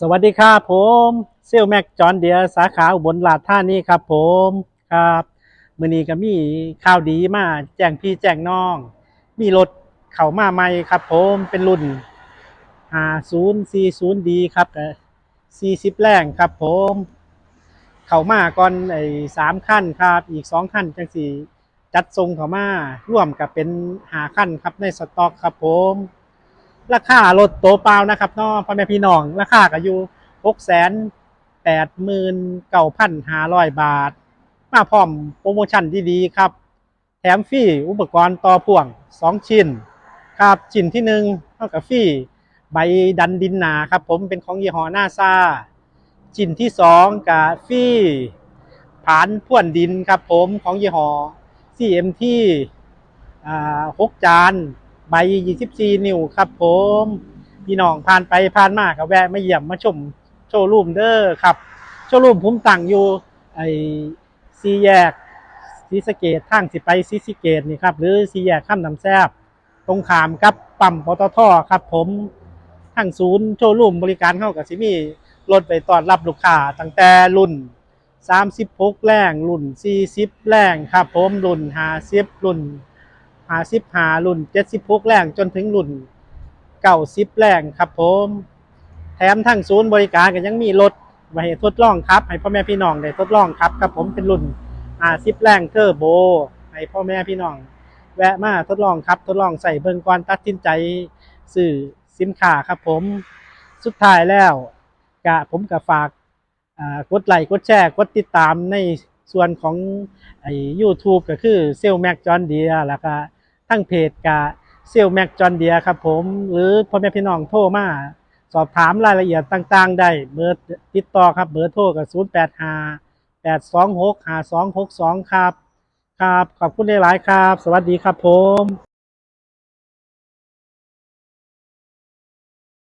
สวัสดีครับผมเซลแม็กจอนเดียสาขาอุบลราชธานีครับผมครับมือนี้ก็มีข่าวดีมาแจ้งพี่แจ้งน้อง มีรถเข้ามาใหม่ครับผมเป็นรุ่น 5040D ครับ40 แรงครับผม เข้ามาก่อนไอ้สามขั้นครับ อีกสองขั้นจังสี่จัดทรงเข้ามาร่วมกับเป็นหาขั้นครับในสต็อกครับผม ราคารถโตเปล่านะครับน้องพ่อแม่พี่น้อง ราคาก็อยู่หกแสนแปดหมื่นเก้าพันห้าร้อยบาท มาพร้อมโปรโมชั่นที่ดีครับ แถมฟรีอุปกรณ์ต่อพ่วงสองชิ้น ครับชิ้นที่หนึ่งเท่ากับฟรีใบดันดินหนาครับ ผมเป็นของยี่ห้อนาซาชิ้นที่สองกับฟรีผานพ่วนดินครับผมของยี่ห้อ CMT อ่าหกจาน ใบ 24 นิ้วครับผมพี่น้องผ่านไปผ่านมาก็แวะมาเยี่ยมมาชมโชว์รูมเด้อครับ โชว์รูมผมตั้งอยู่ไอ้ซีแยกซีสเกตทางสิไปซีสเกตนี่ครับหรือซีแยกข้ามน้ำแซบตรงขามกับปั๊มปตทครับ ผมทางศูนย์โชว์รูมบริการเข้ากับซิมีรถไปตอนรับลูกค้าตั้งแต่รุ่น 36 แรงรุ่น 40 แรงครับ ผมรุ่น 50 รุ่น หาสิบหารุ่นเจ็ดสิบหกแรงจนถึงรุ่นเก้าสิบแรงครับผม แถมทั้งศูนย์บริการก็ยังมีรถไว้ให้ทดลองครับ ให้พ่อแม่พี่น้องได้ทดลองครับครับผมเป็นรุ่นหาสิบแรงเทอร์โบให้พ่อแม่พี่น้อง แวะมาทดลองครับ ทดลองใส่เบิ่งก่อนตัดสินใจซื้อสินค้าครับผมสุดท้ายแล้วกะผมก็ฝากกดไลค์กดแชร์ กดติดตามใน ส่วนของไอ้ยูทูบก็คือเซลแม็กจอนเดียแล้วก็ทั้งเพจกับเซลแม็กจอนเดียครับผมหรือพ่อแม่พี่น้องโทรมาสอบถามรายละเอียดต่างๆ ได้เบอร์ติดต่อครับเบอร์โทรกับ0 8 5 8 2 6 5 2 6 2 ครับ ครับ ขอบคุณหลายๆครับ สวัสดีครับผม